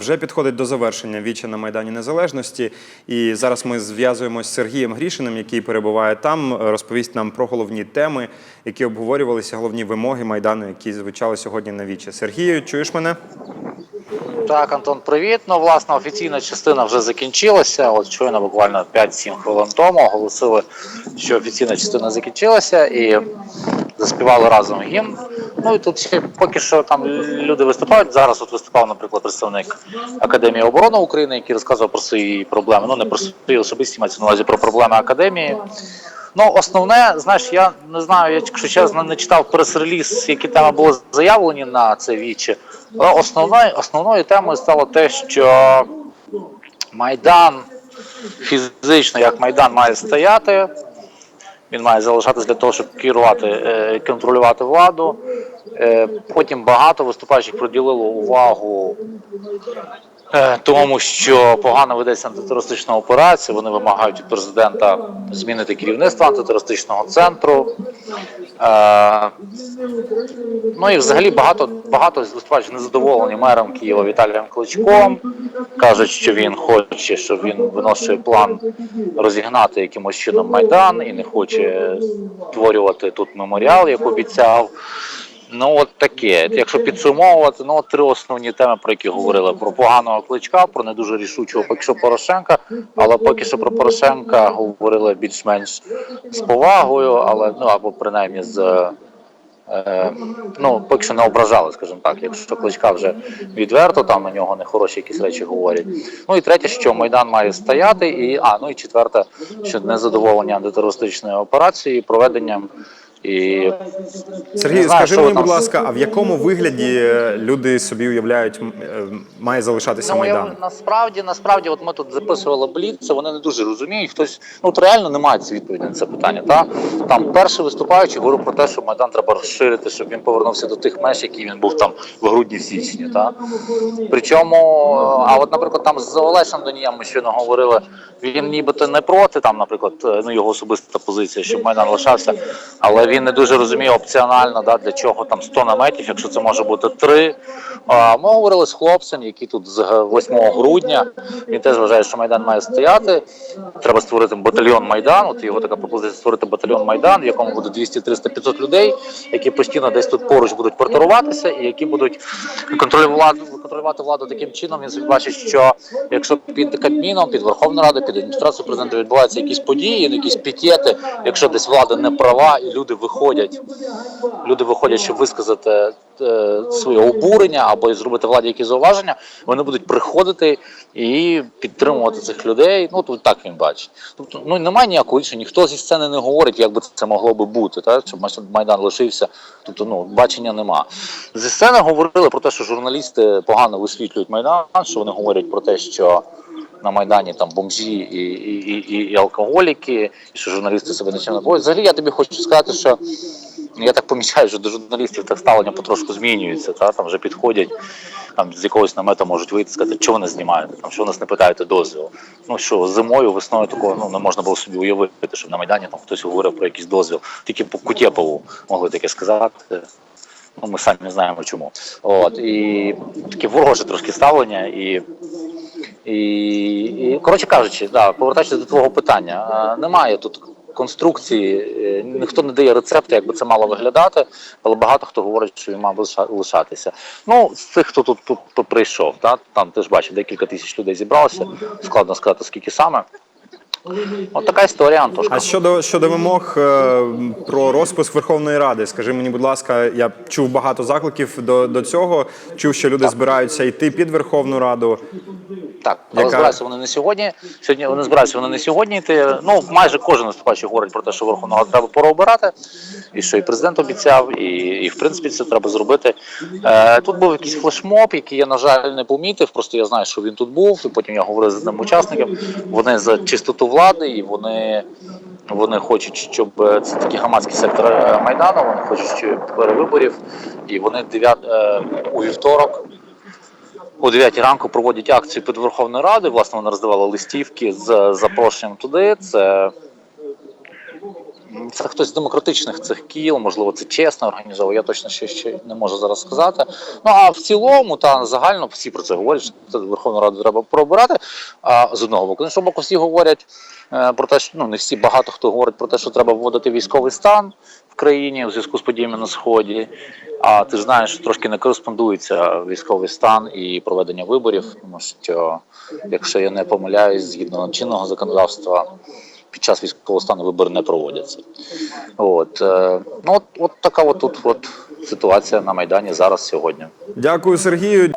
Вже підходить до завершення віче на Майдані Незалежності. І зараз ми зв'язуємося з Сергієм Грішиним, який перебуває там, розповість нам про головні теми, які обговорювалися, головні вимоги Майдану, які звучали сьогодні на віче. Сергію, чуєш мене? Так, Антон, привіт. Ну, власне, офіційна частина вже закінчилася. От щойно буквально 5-7 хвилин тому оголосили, що офіційна частина закінчилася і заспівали разом гімн. Ну і тут ще поки що там люди виступають. Зараз от виступав, наприклад, представник Академії оборони України, який розказував про свої проблеми. Ну не про свої особисті мається на увазі про проблеми академії. Ну, основне, знаєш, я не знаю, я якщо чесно не читав прес-реліз, які теми були заявлені на це віче. Але основною, основною темою стало те, що Майдан фізично, як Майдан має стояти, він має залишатись для того, щоб керувати, е, контролювати владу. Е, Потім багато виступаючих приділило увагу е, тому, що погано ведеться антитерористична операція. Вони вимагають від президента змінити керівництво антитерористичного центру. Е, Ну і взагалі багато багато виступаючих незадоволені мером Києва Віталієм Кличком. Кажуть, що він хоче, щоб він виношує план розігнати якимось чином майдан і не хоче створювати тут меморіал, як обіцяв. Ну от таке. Якщо підсумовувати, ну от три основні теми, про які говорили: про поганого кличка, про не дуже рішучого поки що Порошенка. Але поки що про Порошенка говорили більш-менш з повагою, але ну або принаймні з. Е, ну, поки що не ображали, скажімо так. Якщо кличка вже відверто, там на нього нехороші якісь речі говорять. Ну і третє, що Майдан має стояти, і а ну і четверте, що незадоволення антитерористичною операцією, проведенням і Сергій, знаю, скажи що мені, там. будь ласка, а в якому вигляді е, люди собі уявляють, м, е, має залишатися Ну, Майдан? я, насправді, насправді, от ми тут записували бліц, це вони не дуже розуміють. Хтось ну от реально не мають відповіді на це питання. Та там перший виступаючий говорив про те, що майдан треба розширити, щоб він повернувся до тих меж, які він був там в грудні в січні. Та причому, а от, наприклад, там з Олешем Донієм ми щойно говорили. Він нібито не проти, там, наприклад, е, ну його особиста позиція, щоб майдан лишався, але він не дуже розуміє опціонально, да, для чого там 100 наметів, якщо це може бути 3. Ми говорили з хлопцем, який тут з 8 грудня. Він теж вважає, що майдан має стояти. Треба створити батальйон Майдан. От його така пропозиція створити батальйон Майдан, в якому буде 200, 300, 500 людей, які постійно десь тут поруч будуть квартируватися і які будуть контролювати контролювати владу таким чином. Він бачить, що якщо під Кабміном, під Верховною Радою, під адміністрацією президента відбуваються якісь події, якісь пікети, якщо десь влада не права, і люди виходять, люди виходять, щоб висказати е, своє обурення або зробити владі якісь зауваження, вони будуть приходити і підтримувати цих людей. Ну тут так він бачить. Тобто, ну немає ніякого іншого, ніхто зі сцени не говорить, як би це могло би бути, так? щоб майдан лишився. Тобто, ну бачення нема. Зі сцени говорили про те, що журналісти погано висвітлюють майдан, що вони говорять про те, що. На майдані там бомжі і, і, і, і алкоголіки, і що журналісти себе нічим не поводять. Взагалі я тобі хочу сказати, що я так помічаю, що до журналістів так ставлення потрошку змінюється. Та? Там вже підходять, там з якогось намета можуть вийти сказати, що ви нас знімаєте, там, що нас не питаєте дозвіл. Ну що, зимою, весною такого ну, не можна було собі уявити, щоб на Майдані там хтось говорив про якийсь дозвіл. Тільки по Кутєпову могли таке сказати. Ну, ми самі не знаємо чому. От, і таке вороже трошки ставлення і. І, і коротше кажучи, да, повертаючись до твого питання, немає тут конструкції, е, ніхто не дає рецепту, як би це мало виглядати, але багато хто говорить, що він мав лишатися. Ну, з тих, хто тут, тут, тут прийшов, да, там ти ж бачив, декілька тисяч людей зібралося, складно сказати, скільки саме. От така історія, Антошка. А щодо щодо вимог е, про розпуск Верховної Ради, скажи мені, будь ласка, я чув багато закликів до, до цього. Чув, що люди збираються йти під Верховну Раду. Так, але Яка- збираються вони не сьогодні. Сьогодні вони збираються вони не сьогодні йти. Ну майже кожен виступаючий говорить про те, що Верховну Раду треба переобирати, і що і президент обіцяв, і, і в принципі це треба зробити. Е, тут був якийсь флешмоб, який я на жаль не помітив. Просто я знаю, що він тут був. І потім я говорив з одним учасником. Вони за чистоту влади, і вони. Вони хочуть, щоб е, це такий громадський сектор е, майдану. Вони хочуть перевиборів, і вони 9, е, у вівторок о 9 ранку проводять акцію під Верховною Радою. Власне, вони роздавали листівки з запрошенням туди. Це це хтось з демократичних цих кіл, можливо, це чесно організовує. Я точно ще, ще не можу зараз сказати. Ну а в цілому, та загально всі про це говорять. що Верховну Раду треба пробирати. А з одного боку, з іншого боку, всі говорять е, про те, що ну не всі багато хто говорить про те, що треба вводити військовий стан країні у зв'язку з подіями на сході. А ти ж знаєш, що трошки не кореспондується військовий стан і проведення виборів, тому що, якщо я не помиляюсь, згідно чинного законодавства, під час військового стану вибори не проводяться. От, е, ну, от, от така от тут от ситуація на Майдані зараз сьогодні. Дякую, Сергію.